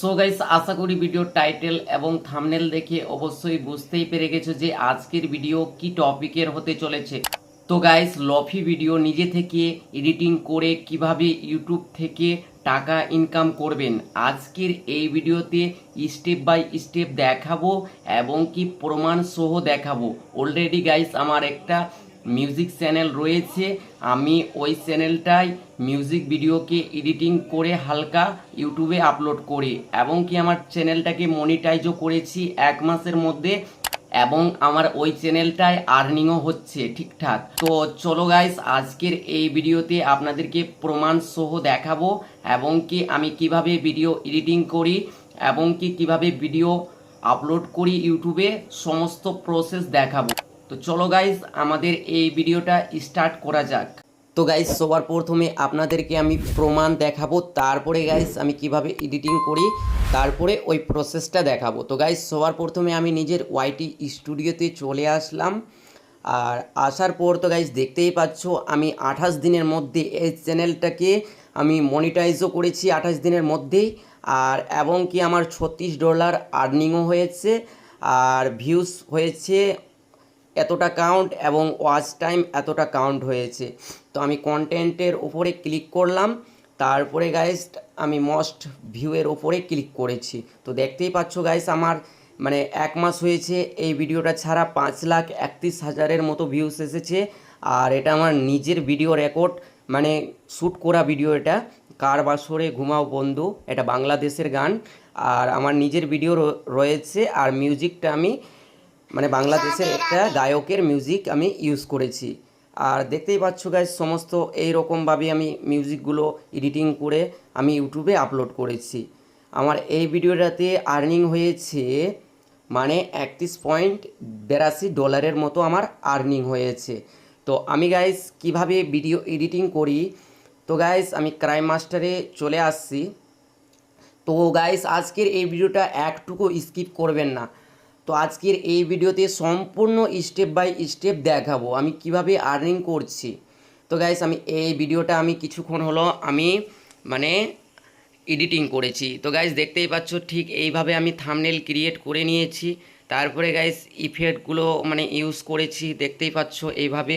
So guys আশা করি ভিডিওর title এবং থামনেল দেখে অবশ্যই বুঝতেই পেরে গেছো যে আজকের ভিডিও কি টপিকের হতে চলেছে। তো গাইস লফি ভিডিও নিজে থেকে এডিটিং করে কীভাবে ইউটিউব থেকে টাকা ইনকাম করবেন, আজকের এই ভিডিওতে স্টেপ বাই স্টেপ দেখাবো এবং কি প্রমাণ সহ দেখাবো। অলরেডি গাইস আমার একটা মিউজিক চ্যানেল রয়েছে। আমি ওই চ্যানেলটায় মিউজিক ভিডিওকে এডিটিং করে হালকা ইউটিউবে আপলোড করি এবং কি আমার চ্যানেলটাকে মনিটাইজও করেছি এক মাসের মধ্যে এবং আমার ওই চ্যানেলটায় আর্নিংও হচ্ছে ঠিকঠাক। তো চলো গাইস আজকের এই ভিডিওতে আপনাদেরকে প্রমাণ সহ দেখাবো এবং কি আমি কীভাবে ভিডিও এডিটিং করি এবং কি কীভাবে ভিডিও আপলোড করি ইউটিউবে সমস্ত প্রসেস দেখাবো। তো চলো গাইস আমাদের এই ভিডিওটা স্টার্ট করা যাক। তো গাইজ সবার প্রথমে আপনাদেরকে আমি প্রমাণ দেখাবো, তারপরে গাইজ আমি কীভাবে এডিটিং করি, তারপরে ওই প্রসেসটা দেখাবো। তো গাইজ সবার প্রথমে আমি নিজের ওয়াইটি স্টুডিওতে চলে আসলাম। আর আসার পর তো গাইস দেখতেই পাচ্ছ, আমি আঠাশ দিনের মধ্যে এই চ্যানেলটাকে আমি মনিটাইজও করেছি আঠাশ দিনের মধ্যেই। আর এবং কি আমার ছত্রিশ ডলার আর্নিংও হয়েছে, আর ভিউস হয়েছে এতটা কাউন্ট এবং ওয়াচ টাইম এতটা কাউন্ট হয়েছে। তো আমি কন্টেন্টের ওপরে ক্লিক করলাম। তারপরে গাইস আমি মস্ট ভিউয়ের ওপরে ক্লিক করেছি। তো দেখতেই পাচ্ছ গাইস আমার মানে এক মাস হয়েছে, এই ভিডিওটা ছাড়া পাঁচ লাখ একত্রিশ হাজারের মতো ভিউস এসেছে। আর এটা আমার নিজের ভিডিও রেকর্ড মানে শ্যুট করা ভিডিও এটা। কার বাসরে ঘুমাও বন্ধু, এটা বাংলাদেশের গান। আর আমার নিজের ভিডিও রয়েছে, আর মিউজিকটা আমি মানে বাংলাদেশের একটা গায়কের মিউজিক আমি ইউজ করেছি। আর দেখতেই পাচ্ছ গাইজ সমস্ত এই রকমভাবে আমি মিউজিকগুলো এডিটিং করে আমি ইউটিউবে আপলোড করেছি। আমার এই ভিডিওটাতে আর্নিং হয়েছে মানে একত্রিশ পয়েন্ট বিরাশি ডলারের মতো আমার আর্নিং হয়েছে। তো আমি গাইজ কীভাবে ভিডিও এডিটিং করি? তো গাইজ আমি ক্রাইম মাস্টারে চলে আসছি। তো গাইস আজকের এই ভিডিওটা একটুকু স্কিপ করবেন না। তো আজকের এই ভিডিওতে সম্পূর্ণ স্টেপ বাই স্টেপ দেখাবো, আমি কীভাবে আর্নিং করছি। তো গাইস আমি এই ভিডিওটা আমি কিছুক্ষণ হলো আমি মানে এডিটিং করেছি। তো গাইস দেখতেই পাচ্ছ ঠিক এইভাবে আমি থামনেল ক্রিয়েট করে নিয়েছি। তারপরে গাইস ইফেক্টগুলো মানে ইউজ করেছি, দেখতেই পাচ্ছ এইভাবে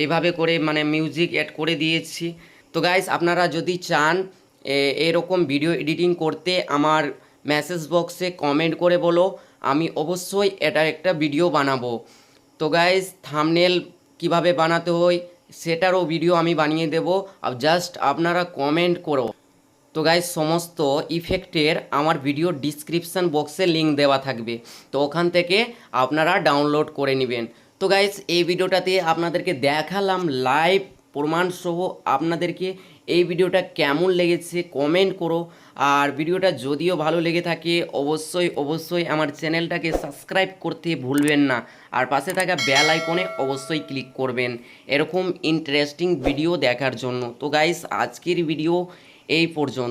এইভাবে করে মানে মিউজিক অ্যাড করে দিয়েছি। তো গাইস আপনারা যদি চান এরকম ভিডিও এডিটিং করতে, আমার মেসেজ বক্সে কমেন্ট করে বলো। আমি অবশ্যই এটার একটা ভিডিও বানাবো। তো গাইস থামনেল কীভাবে বানাতে হয়, সেটারও ভিডিও আমি বানিয়ে দেবো। জাস্ট আপনারা কমেন্ট করো। তো গাইজ সমস্ত ইফেক্টের আমার ভিডিও ডিসক্রিপশান বক্সে লিঙ্ক দেওয়া থাকবে। তো ওখান থেকে আপনারা ডাউনলোড করে নেবেন। তো গাইজ এই ভিডিওটাতে আপনাদেরকে দেখালাম লাইভ প্রমাণসহ আপনাদেরকে এই ভিডিওটা কেমন লেগেছে কমেন্ট করো। আর ভিডিওটা যদিও ভালো লেগে থাকে, অবশ্যই অবশ্যই আমার চ্যানেলটাকে সাবস্ক্রাইব করতে ভুলবেন না। আর পাশে থাকা বেল আইকনে অবশ্যই ক্লিক করবেন। এরকম ইন্টারেস্টিং ভিডিও দেখার জন্য। তো গাইস আজকের ভিডিও এই পর্যন্ত।